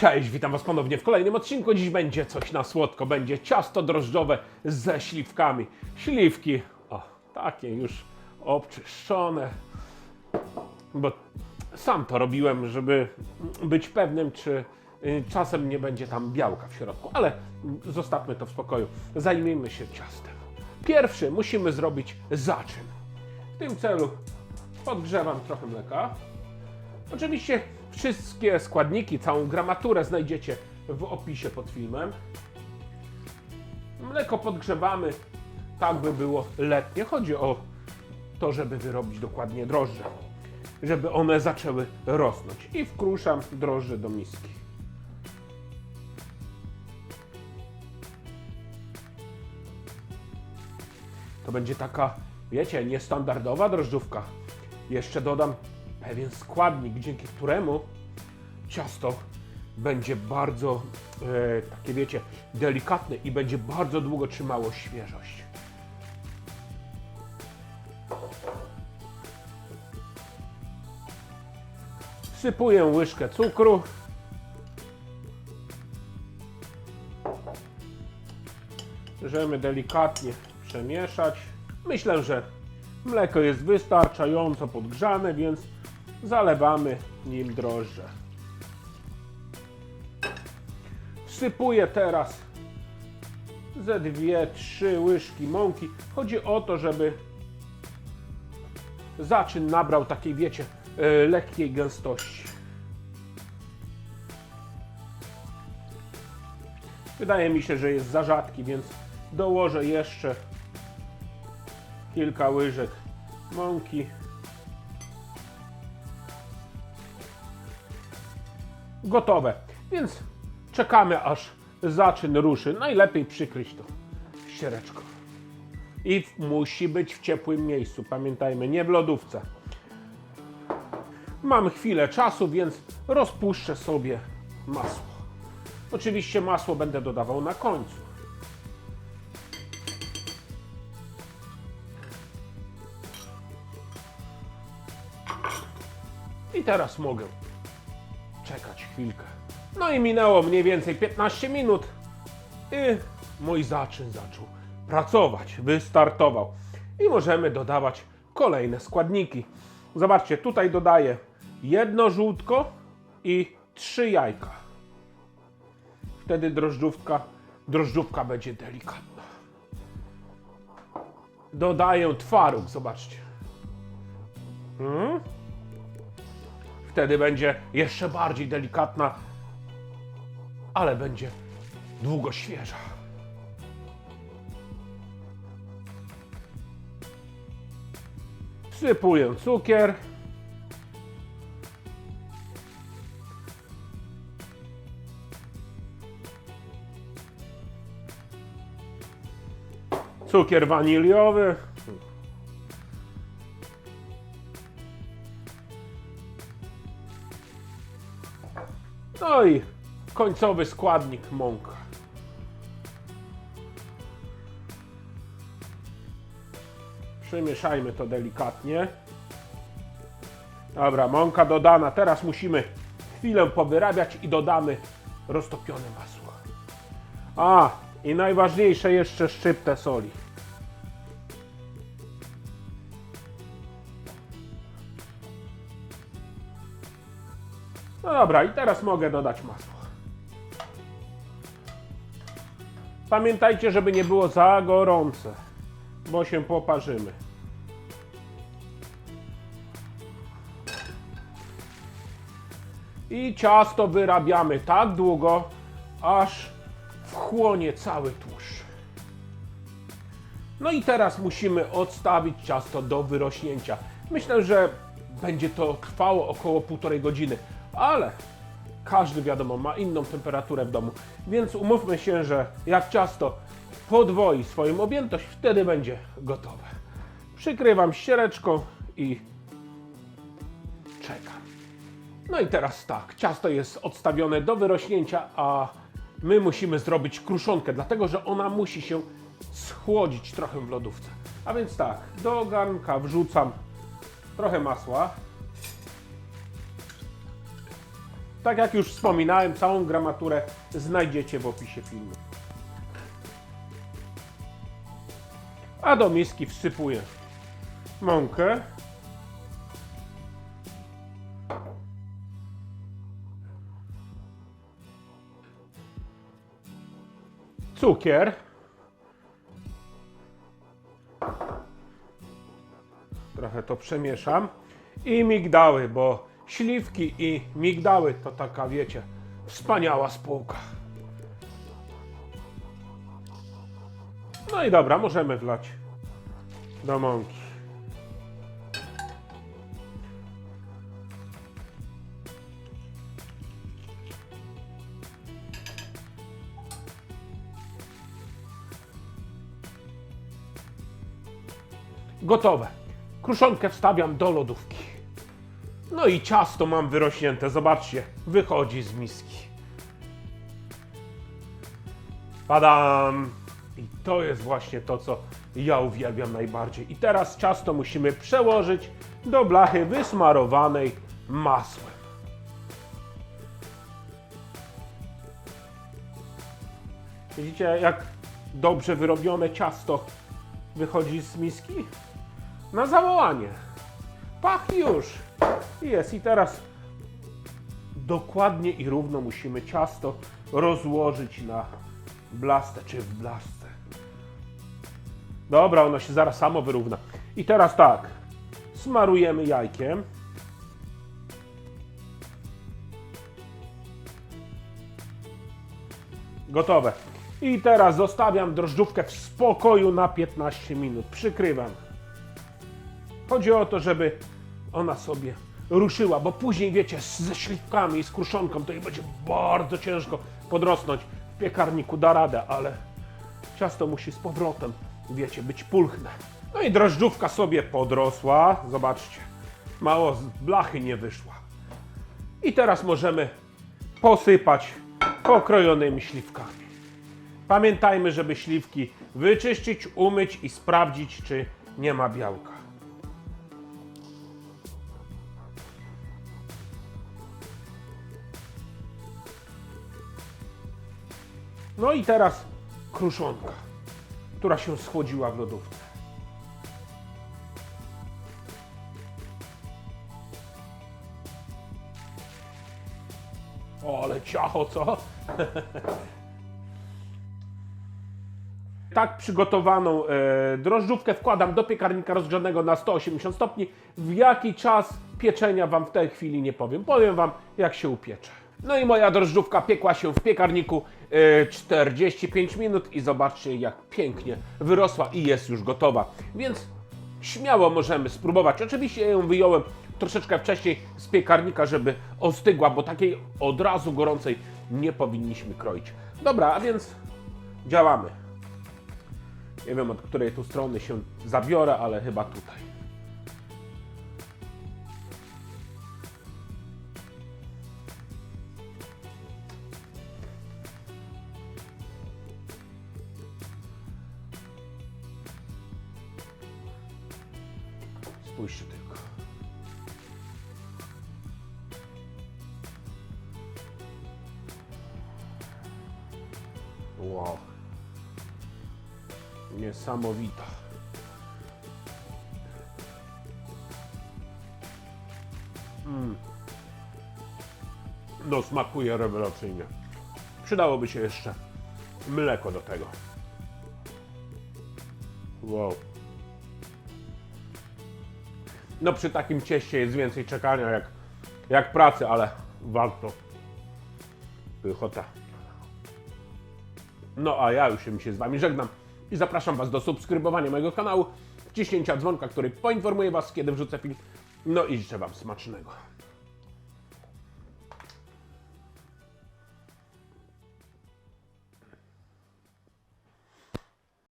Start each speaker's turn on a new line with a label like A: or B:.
A: Cześć, witam Was ponownie w kolejnym odcinku. Dziś będzie coś na słodko. Będzie ciasto drożdżowe ze śliwkami. Śliwki, o, takie już obczyszczone. Bo sam to robiłem, żeby być pewnym, czy y, czasem nie będzie tam białka w środku. Ale zostawmy to w spokoju. Zajmijmy się ciastem. Pierwszy musimy zrobić zaczyn. W tym celu podgrzewam trochę mleka. Oczywiście wszystkie składniki, całą gramaturę znajdziecie w opisie pod filmem. Mleko podgrzewamy tak, by było letnie. Chodzi o to, żeby wyrobić dokładnie drożdże, żeby one zaczęły rosnąć. I wkruszam drożdże do miski. To będzie taka, wiecie, niestandardowa drożdżówka. Jeszcze dodam pewien składnik, dzięki któremu ciasto będzie bardzo, e, takie wiecie, delikatne i będzie bardzo długo trzymało świeżość. Wsypuję łyżkę cukru. Możemy delikatnie przemieszać. Myślę, że mleko jest wystarczająco podgrzane, więc zalewamy nim drożdże. Wsypuję teraz ze dwie, trzy łyżki mąki. Chodzi o to, żeby zaczyn nabrał takiej, wiecie, e, lekkiej gęstości. Wydaje mi się, że jest za rzadki, więc dołożę jeszcze kilka łyżek mąki. Gotowe, więc czekamy aż zaczyn ruszy. Najlepiej przykryć to ściereczką. I musi być w ciepłym miejscu, pamiętajmy, nie w lodówce. Mam chwilę czasu, więc rozpuszczę sobie masło. Oczywiście masło będę dodawał na końcu. I teraz mogę czekać chwilkę. No i minęło mniej więcej 15 minut i mój zaczyn zaczął pracować, wystartował. I możemy dodawać kolejne składniki. Zobaczcie, tutaj dodaję jedno żółtko i trzy jajka. Wtedy drożdżówka, drożdżówka będzie delikatna. Dodaję twaróg, zobaczcie. Hmm? Wtedy będzie jeszcze bardziej delikatna, ale będzie długo świeża. Wsypuję cukier. Cukier waniliowy. No i końcowy składnik mąka. Przemieszajmy to delikatnie. Dobra, mąka dodana. Teraz musimy chwilę powyrabiać i dodamy roztopione masło. A, i najważniejsze jeszcze szczyptę soli. No dobra, i teraz mogę dodać masło. Pamiętajcie, żeby nie było za gorące, bo się poparzymy. I ciasto wyrabiamy tak długo, aż wchłonie cały tłuszcz. No i teraz musimy odstawić ciasto do wyrośnięcia. Myślę, że będzie to trwało około półtorej godziny, ale każdy wiadomo ma inną temperaturę w domu, więc umówmy się, że jak ciasto podwoi swoją objętość, wtedy będzie gotowe. Przykrywam ściereczką i czekam. No i teraz tak, ciasto jest odstawione do wyrośnięcia, a my musimy zrobić kruszonkę, dlatego że ona musi się schłodzić trochę w lodówce. A więc tak, do garnka wrzucam trochę masła. Tak jak już wspominałem, całą gramaturę znajdziecie w opisie filmu. A do miski wsypuję mąkę. Cukier. Trochę to przemieszam. I migdały, bo śliwki i migdały to taka, wiecie, wspaniała spółka. No i dobra, możemy wlać do mąki. Gotowe. Kruszonkę wstawiam do lodówki. No i ciasto mam wyrośnięte, zobaczcie, wychodzi z miski. Padam! I to jest właśnie to, co ja uwielbiam najbardziej. I teraz ciasto musimy przełożyć do blachy wysmarowanej masłem. Widzicie, jak dobrze wyrobione ciasto wychodzi z miski? Na zawołanie. Pach już. Jest i teraz dokładnie i równo musimy ciasto rozłożyć na blastę czy w blastce. Dobra, ono się zaraz samo wyrówna. I teraz tak. Smarujemy jajkiem. Gotowe. I teraz zostawiam drożdżówkę w spokoju na 15 minut. Przykrywam. Chodzi o to, żeby ona sobie ruszyła, bo później, wiecie, z- ze śliwkami i z kruszonką to jej będzie bardzo ciężko podrosnąć. W piekarniku da radę, ale ciasto musi z powrotem, wiecie, być pulchne. No i drożdżówka sobie podrosła. Zobaczcie, mało z blachy nie wyszła. I teraz możemy posypać pokrojonymi śliwkami. Pamiętajmy, żeby śliwki wyczyścić, umyć i sprawdzić, czy nie ma białka. No i teraz kruszonka, która się schłodziła w lodówce. O, ale ciacho, co? Tak przygotowaną e, drożdżówkę wkładam do piekarnika rozgrzanego na 180 stopni. W jaki czas pieczenia Wam w tej chwili nie powiem. Powiem Wam, jak się upiecze. No i moja drożdżówka piekła się w piekarniku e, 45 minut i zobaczcie, jak pięknie wyrosła i jest już gotowa. Więc śmiało możemy spróbować. Oczywiście ja ją wyjąłem troszeczkę wcześniej z piekarnika, żeby ostygła, bo takiej od razu gorącej nie powinniśmy kroić. Dobra, a więc działamy. Nie wiem od której tu strony się zabiorę, ale chyba tutaj. Wow. Niesamowita. Mm. No, smakuje rewelacyjnie. Przydałoby się jeszcze mleko do tego. Wow. No, przy takim cieście jest więcej czekania jak, jak pracy, ale warto. Pychota. No a ja już się z Wami żegnam i zapraszam Was do subskrybowania mojego kanału, wciśnięcia dzwonka, który poinformuje Was, kiedy wrzucę film. No i życzę Wam smacznego.